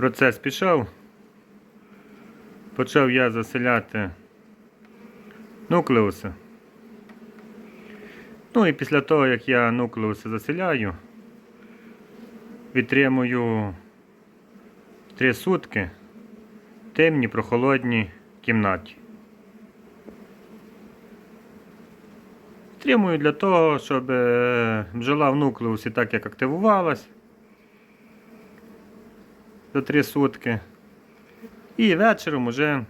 Процес пішов. Почав я заселяти нуклеуси. Ну і після того, як я нуклеуси заселяю, відтримую 3 сутки в темній прохолодній кімнаті. Тримую для того, щоб е, бджола в нуклеусі так як активувалась за 3 сутки. І вечором уже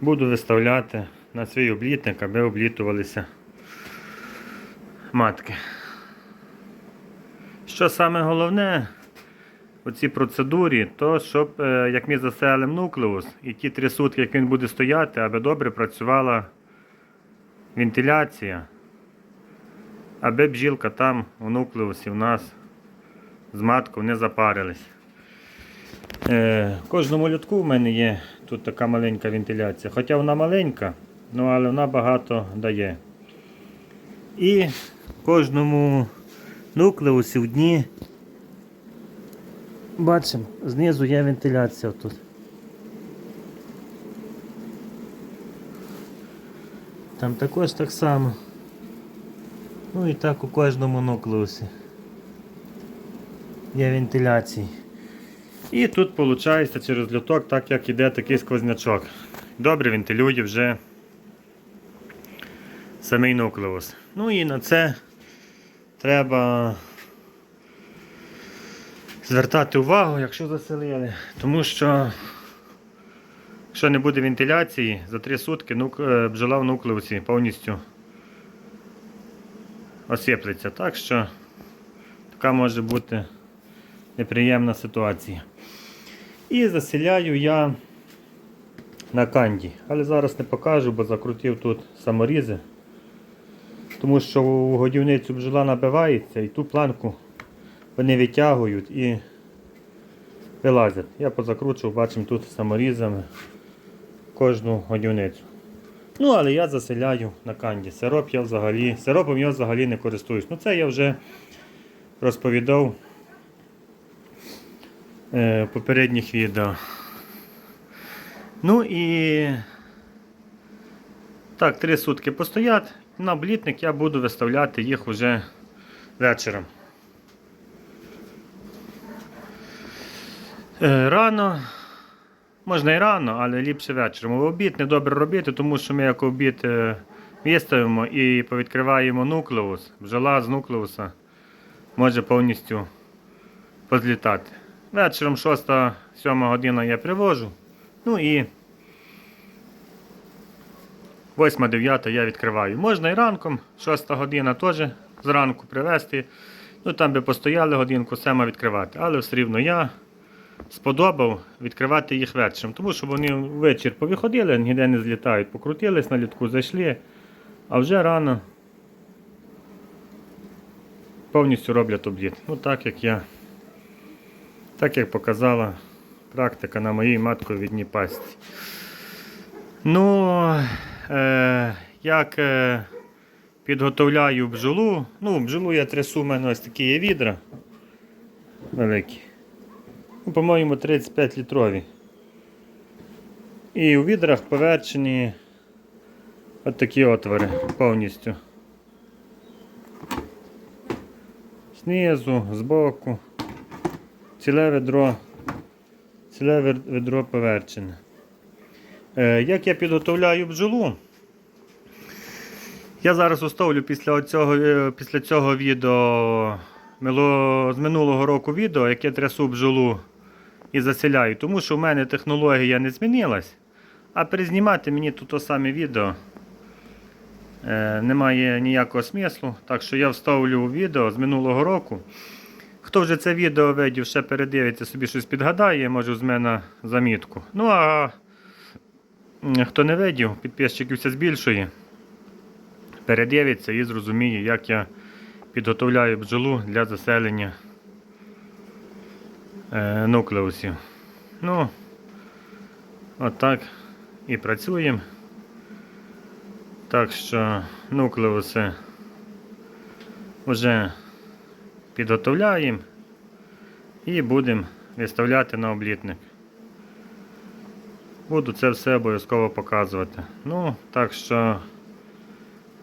буду виставляти на свій облітник, аби облітувалися матки. Що саме головне у цій процедурі, то щоб е, як ми заселимо нуклеус і ті три сутки, як він буде стояти, аби добре працювала вентиляція, аби бджілка там у нуклеусі в нас з маткою не запарились. Е, кожному лютку в мене є тут така маленька вентиляція. Хоча вона маленька, ну, але вона багато дає. І кожному нуклеусі в дні бачимо, знизу є вентиляція тут. Там також так само. Ну і так у кожному нуклеусі є вентиляції. І тут виходить через люток, так як іде такий сквознячок. Добре вентилює вже самий нуклеус. Ну і на це треба звертати увагу, якщо заселили. Тому що, якщо не буде вентиляції, за 3 сутки е, бджола в нуклеусі повністю осиплеться. Так що така може бути неприємна ситуація. І заселяю я на канді. Але зараз не покажу, бо закрутив тут саморізи. Тому що у годівницю бджола набивається і ту планку вони витягують і вилазять. Я позакручував, бачимо тут саморізами кожну годівницю. Ну, але я заселяю на канді. Сироп я взагалі, сиропом я взагалі не користуюсь. Ну це я вже розповідав е, в попередніх відео. Ну і так, три сутки постоять. На блітник я буду виставляти їх уже вечором. Е, Рано, можна і рано, але ліпше вечором. В обід не добре робити, тому що ми як обід е, виставимо і повідкриваємо нуклеус. Бджола з нуклеуса може повністю позлітати. Вечором 6-7 година я привожу. Ну і 8-9 я відкриваю. Можна і ранком, 6 година теж зранку привезти. Ну там би постояли годинку, саме відкривати. Але все рівно я сподобав відкривати їх вечором. Тому що вони ввечір повиходили, ніде не злітають, покрутились на літку, зайшли, а вже рано повністю роблять обліт. Ну так як я. Так як показала практика на моїй матковідній пасті. Ну, е, як е, підготовляю бджолу. Ну, бджолу я трясу, у мене ось такі є відра великі. Ну, по-моєму, 35 літрові. І у відрах поверчені от такі отвори повністю. Знизу, збоку. Ціле ведро, ціле ведро поверчене. Е, як я підготовляю бджолу? Я зараз оставлю після цього, після цього відео з минулого року відео, яке трясу бджолу і заселяю, тому що в мене технологія не змінилась. А перезнімати мені тут то саме відео е, немає ніякого смислу. Так що я вставлю відео з минулого року. Хто вже це відео видів, ще передивиться, собі щось підгадає, може з мене замітку. Ну а хто не видів, підписчиків все збільшує. Передивиться і зрозуміє, як я підготовляю бджолу для заселення е, нуклеусів. Ну, отак і працюємо. Так що нуклеуси вже підготовляємо і будемо виставляти на облітник. Буду це все обов'язково показувати. Ну, так що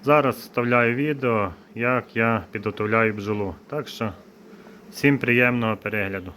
зараз вставляю відео, як я підготовляю бджолу. Так що всім приємного перегляду.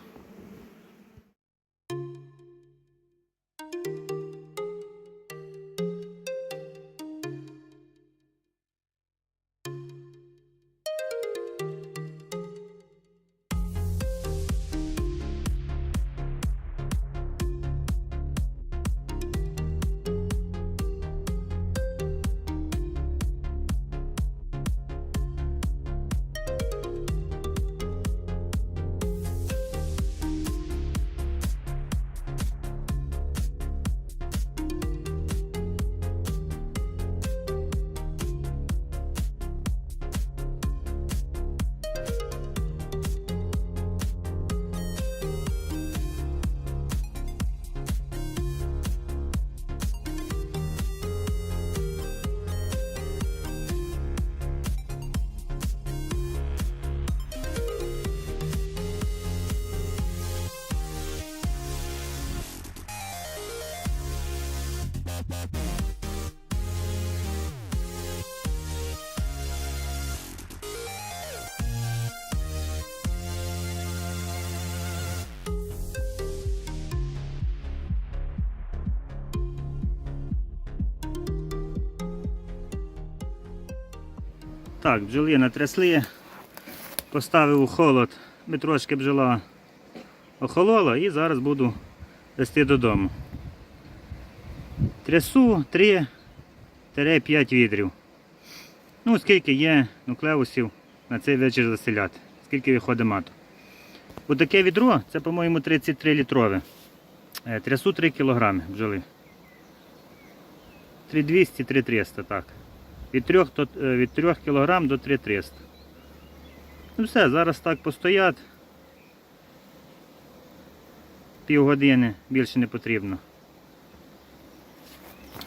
Так, бджоли натрясли, поставив у холод, би трошки бджола охолола і зараз буду вести додому. Трясу 3-5 відрів. Ну, скільки є нуклеусів на цей вечір заселяти, скільки виходить маток. Отаке відро, це, по-моєму, 33 літрове. Е, Трясу 3 кг бджоли. 3200-3300, так. Від 3, до, е, від 3 кг до 3300. Ну все, зараз так постоять. Півгодини більше не потрібно.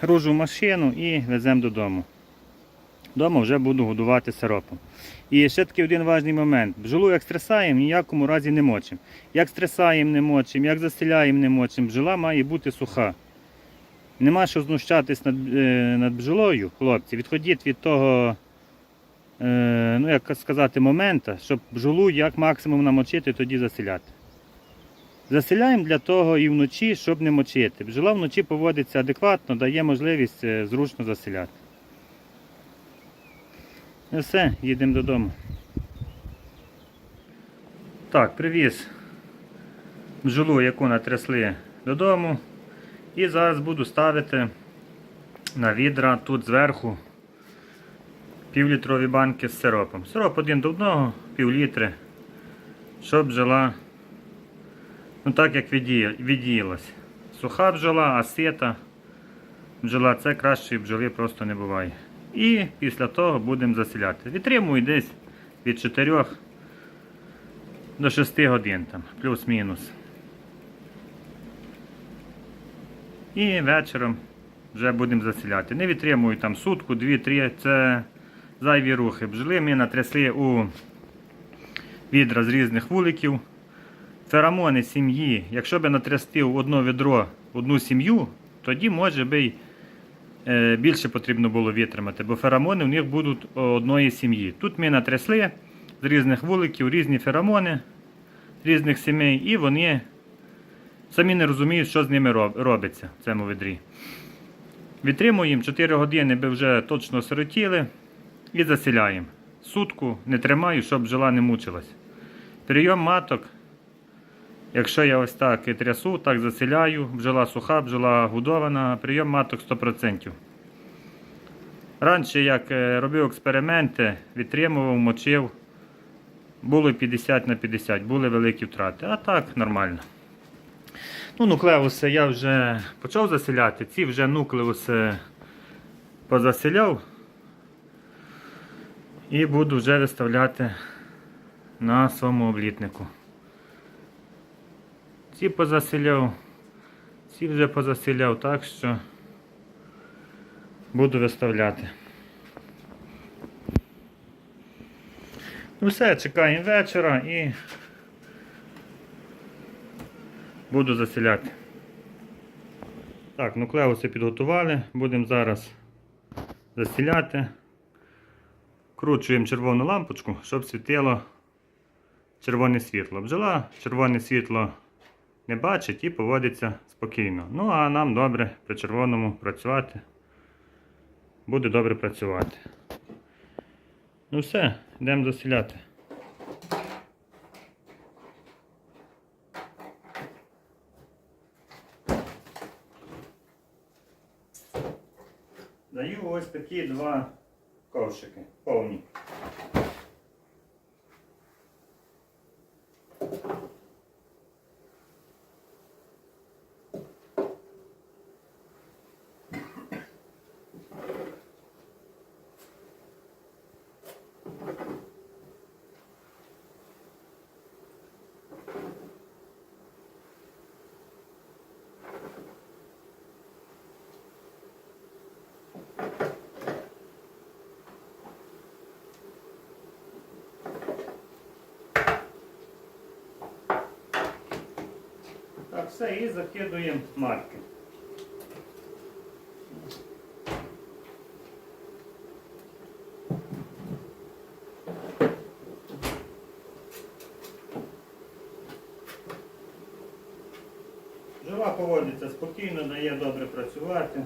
Гружу в машину і веземо додому. Дома вже буду годувати сиропом. І ще такий один важливий момент. Бджолу як стресаємо, ніякому разі не мочимо. Як стресаємо, не мочимо, як заселяємо, не мочимо. Бджола має бути суха. Нема що знущатись над, е, над бджолою, хлопці. Відходіть від того, е, ну як сказати, моменту, щоб бджолу як максимум намочити, тоді заселяти. Заселяємо для того і вночі, щоб не мочити. Бджола вночі поводиться адекватно, дає можливість е, зручно заселяти. І все, їдемо додому. Так, привіз бджолу, яку натрясли додому. І зараз буду ставити на відра тут зверху півлітрові банки з сиропом. Сироп один до одного, пів літри, щоб бджола, ну так як віддіє- Суха бджола, а сита бджола це кращої бджоли просто не буває. І після того будемо заселяти. Витримую десь від 4 до 6 годин, плюс-мінус. І вечором вже будемо заселяти. Не витримую там сутку, дві-три, це зайві рухи. Бджоли ми натрясли у відра з різних вуликів. Феромони сім'ї, якщо би натрясти в одно відро одну сім'ю, тоді може би й, е, більше потрібно було витримати, бо феромони в них будуть одної сім'ї. Тут ми натрясли з різних вуликів, різні феромони різних сімей, і вони самі не розуміють, що з ними робиться в цьому відрі. Витримуємо 4 години, би вже точно сиротіли і заселяємо. Сутку не тримаю, щоб бджола не мучилась. Прийом маток. Якщо я ось так і трясу, так заселяю, бджола суха, бджола годована, прийом маток 100%. Раніше, як е, робив експерименти, відтримував, мочив, було 50 на 50, були великі втрати. А так нормально. Ну, нуклеуси я вже почав заселяти, ці вже нуклеуси позаселяв. І буду вже виставляти на своєму облітнику. Ці позаселяв, ці вже позаселяв, так що буду виставляти. Ну все, чекаємо вечора і буду заселяти. Так, нуклеуси підготували, будемо зараз заселяти. Кручуємо червону лампочку, щоб світило червоне світло. Бджола червоне світло не бачить і поводиться спокійно. Ну, а нам добре при червоному працювати. Буде добре працювати. Ну все, йдемо заселяти. Даю ось такі два ковшики повні. Все, і закидуємо марки. Жива поводиться спокійно, дає добре працювати.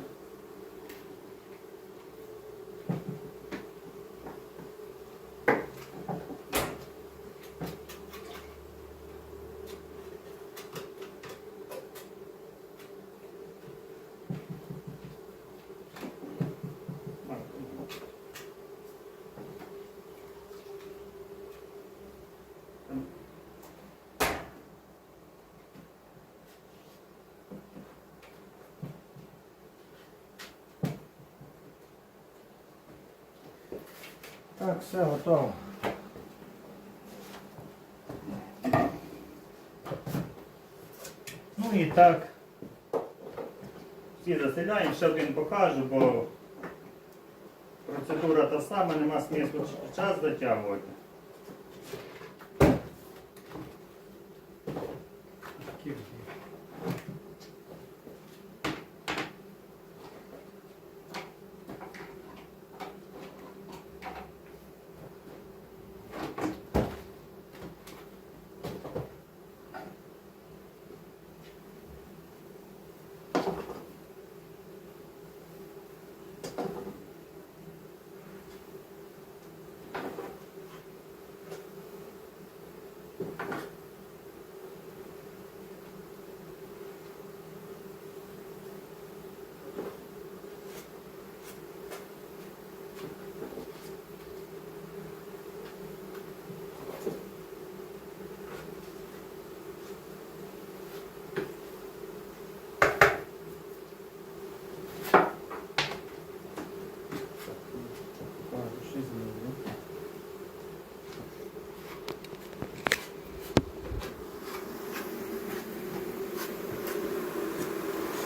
Так, все готово. Ну і так. Всі заселяємо, ще один покажу, бо процедура та сама, нема смісу час затягувати.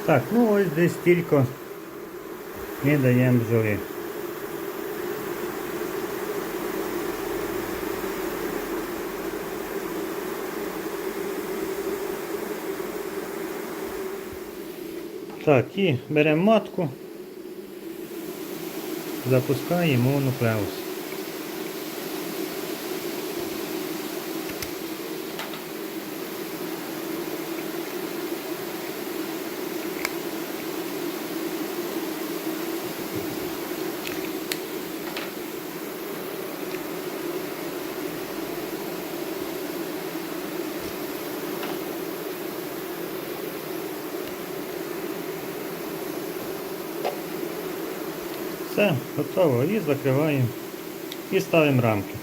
Так, ну ось десь тільки ми даємо бджоли. Так, і беремо матку, запускаємо нуклеус. Все, готово. І закриваємо. І ставимо рамки.